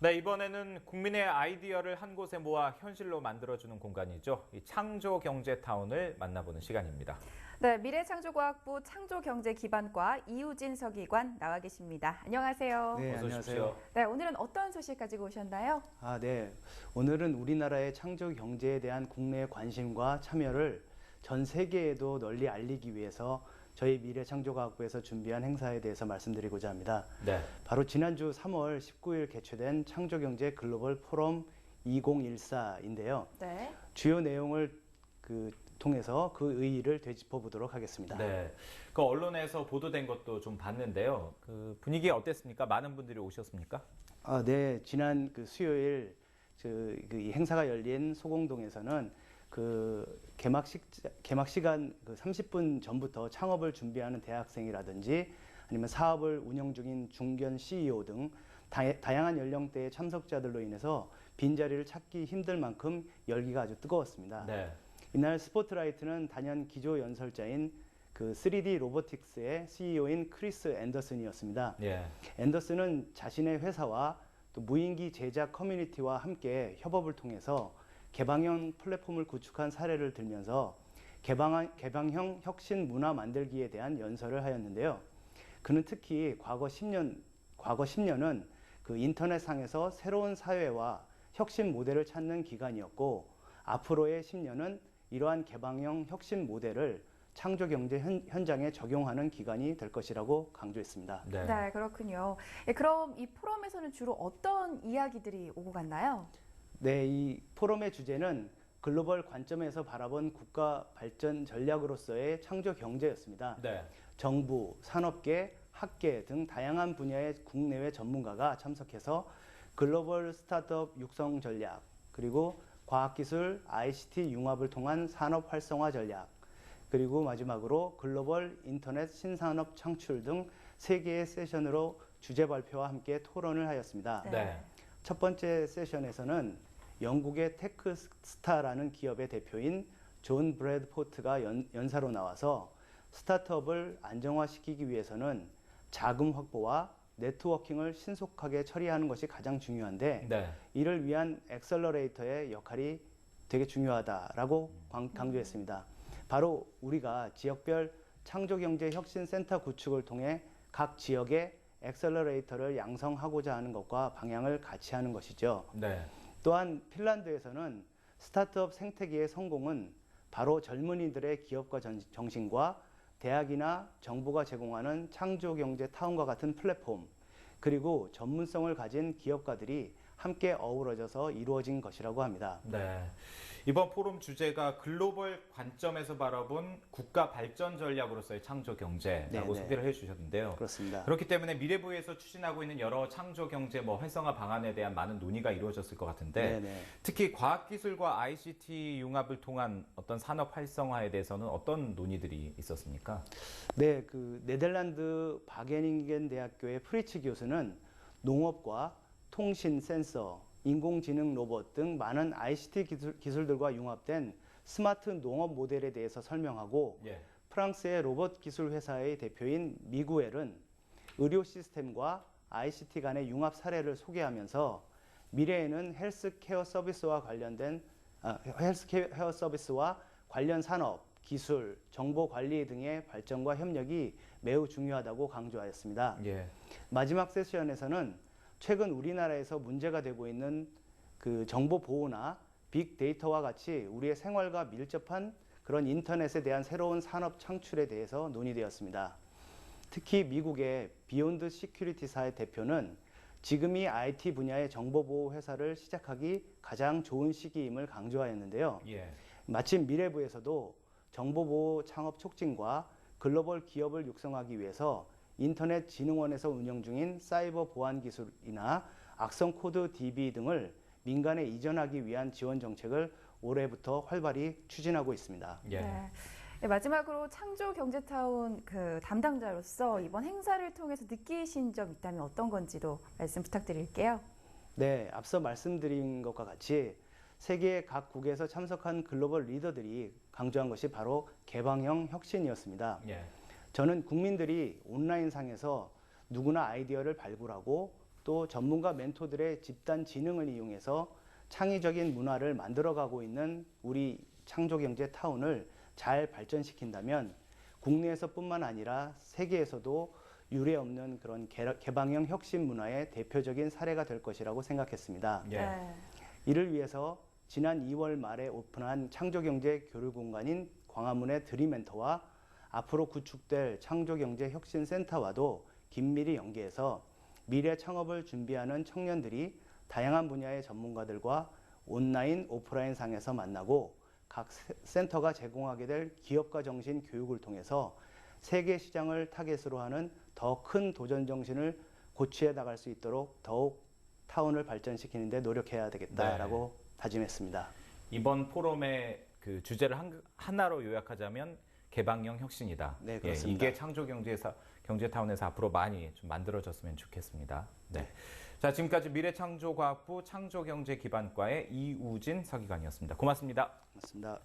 네, 이번에는 국민의 아이디어를 한 곳에 모아 현실로 만들어주는 공간이죠. 이 창조 경제 타운을 만나보는 시간입니다. 네, 미래창조과학부 창조경제기반과 이우진 서기관 나와 계십니다. 안녕하세요. 네, 어서 안녕하세요. 오십시오. 네, 오늘은 어떤 소식 가지고 오셨나요? 아, 네. 오늘은 우리나라의 창조 경제에 대한 국내의 관심과 참여를 전 세계에도 널리 알리기 위해서 저희 미래창조과학부에서 준비한 행사에 대해서 말씀드리고자 합니다. 네. 바로 지난주 3월 19일 개최된 창조경제 글로벌 포럼 2014인데요. 네. 주요 내용을 그 통해서 그 의의를 되짚어 보도록 하겠습니다. 네. 그 언론에서 보도된 것도 좀 봤는데요. 그 분위기 어땠습니까? 많은 분들이 오셨습니까? 아, 네. 지난 그 수요일 그, 행사가 열린 소공동에서는 그 개막식 개막 시간 그 30분 전부터 창업을 준비하는 대학생이라든지 아니면 사업을 운영 중인 중견 CEO 등 다, 다양한 연령대의 참석자들로 인해서 빈자리를 찾기 힘들 만큼 열기가 아주 뜨거웠습니다. 네. 이날 스포트라이트는 단연 기조 연설자인 그 3D 로보틱스의 CEO인 크리스 앤더슨이었습니다. 예. 앤더슨은 자신의 회사와 또 무인기 제작 커뮤니티와 함께 협업을 통해서 개방형 플랫폼을 구축한 사례를 들면서 개방한, 개방형 혁신 문화 만들기에 대한 연설을 하였는데요. 그는 특히 과거 10년, 과거 10년은 그 인터넷상에서 새로운 사회와 혁신 모델을 찾는 기간이었고, 앞으로의 10년은 이러한 개방형 혁신 모델을 창조 경제 현, 현장에 적용하는 기간이 될 것이라고 강조했습니다. 네. 네, 그렇군요. 예, 그럼 이 포럼에서는 주로 어떤 이야기들이 오고 갔나요? 네, 이 포럼의 주제는 글로벌 관점에서 바라본 국가 발전 전략으로서의 창조 경제였습니다. 네. 정부, 산업계, 학계 등 다양한 분야의 국내외 전문가가 참석해서 글로벌 스타트업 육성 전략, 그리고 과학기술, ICT 융합을 통한 산업 활성화 전략, 그리고 마지막으로 글로벌 인터넷 신산업 창출 등 세 개의 세션으로 주제 발표와 함께 토론을 하였습니다. 네. 네. 첫 번째 세션에서는 영국의 테크스타라는 기업의 대표인 존 브래드포트가 연, 연사로 나와서 스타트업을 안정화시키기 위해서는 자금 확보와 네트워킹을 신속하게 처리하는 것이 가장 중요한데 네. 이를 위한 엑셀러레이터의 역할이 되게 중요하다라고 강- 강조했습니다. 바로 우리가 지역별 창조경제 혁신센터 구축을 통해 각 지역의 엑셀러레이터를 양성하고자 하는 것과 방향을 같이 하는 것이죠. 네. 또한 핀란드에서는 스타트업 생태계의 성공은 바로 젊은이들의 기업가 전- 정신과 대학이나 정부가 제공하는 창조경제 타운과 같은 플랫폼 그리고 전문성을 가진 기업가들이 함께 어우러져서 이루어진 것이라고 합니다. 네. 이번 포럼 주제가 글로벌 관점에서 바라본 국가 발전 전략으로서의 창조 경제라고 네, 네. 소개를 해 주셨는데요. 그렇습니다. 그렇기 때문에 미래부에서 추진하고 있는 여러 창조 경제 뭐 활성화 방안에 대한 많은 논의가 이루어졌을 것 같은데 네네. 특히 과학기술과 ICT 융합을 통한 어떤 산업 활성화에 대해서는 어떤 논의들이 있었습니까? 네, 그 네덜란드 바게닝겐 대학교의 프리츠 교수는 농업과 통신 센서, 인공지능 로봇 등 많은 ICT 기술, 기술 들과 융합된 스마트 농업 모델에 대해서 설명하고 예. 프랑스의 로봇 기술 회사의 대표인 미구엘은 의료 시스템과 ICT 간의 융합 사례를 소개하면서 미래에는 헬스케어 서비스와 관련된 아, 헬스케어 서비스와 관련 산업, 기술, 정보 관리 등의 발전과 협력이 매우 중요하다고 강조하였습니다. 예. 마지막 세션에서는 최근 우리나라에서 문제가 되고 있는 그 정보 보호나 빅데이터와 같이 우리의 생활과 밀접한 그런 인터넷에 대한 새로운 산업 창출에 대해서 논의되었습니다. 특히 미국의 비욘드 시큐리티사의 대표는 지금이 IT 분야의 정보 보호 회사를 시작하기 가장 좋은 시기임을 강조하였는데요. 예. 마침 미래부에서도 정보보호 창업 촉진과 글로벌 기업을 육성하기 위해서 인터넷 진흥원에서 운영 중인 사이버 보안 기술이나 악성 코드 DB 등을 민간에 이전하기 위한 지원 정책을 올해부터 활발히 추진하고 있습니다. 예. 네. 네, 마지막으로 창조 경제타운 그 담당자로서 이번 행사를 통해서 느끼신 점 있다면 어떤 건지도 말씀 부탁드릴게요. 네, 앞서 말씀드린 것과 같이 세계 각국에서 참석한 글로벌 리더들이 강조한 것이 바로 개방형 혁신이었습니다. 예. 저는 국민들이 온라인상에서 누구나 아이디어를 발굴하고 또 전문가 멘토들의 집단 지능을 이용해서 창의적인 문화를 만들어가고 있는 우리 창조경제 타운을 잘 발전시킨다면 국내에서뿐만 아니라 세계에서도 유례 없는 그런 개- 개방형 혁신 문화의 대표적인 사례가 될 것이라고 생각했습니다. 예. 네. 이를 위해서 지난 2월 말에 오픈한 창조경제 교류 공간인 광화문의 드림엔터와 앞으로 구축될 창조경제 혁신센터와도 긴밀히 연계해서 미래 창업을 준비하는 청년들이 다양한 분야의 전문가들과 온라인, 오프라인 상에서 만나고 각 세- 센터가 제공하게 될 기업가 정신 교육을 통해서 세계 시장을 타겟으로 하는 더 큰 도전 정신을 고취해 나갈 수 있도록 더욱 타운을 발전시키는 데 노력해야 되겠다라고 다짐했습니다. 이번 포럼의 그 주제를 한, 하나로 요약하자면 개방형 혁신이다. 네, 예, 그렇습니다. 이게 창조 경제에서 경제타운에서 앞으로 많이 좀 만들어졌으면 좋겠습니다. 네. 자, 지금까지 미래창조과학부 창조경제기반과의 이우진 서기관이었습니다. 고맙습니다. 맞습니다.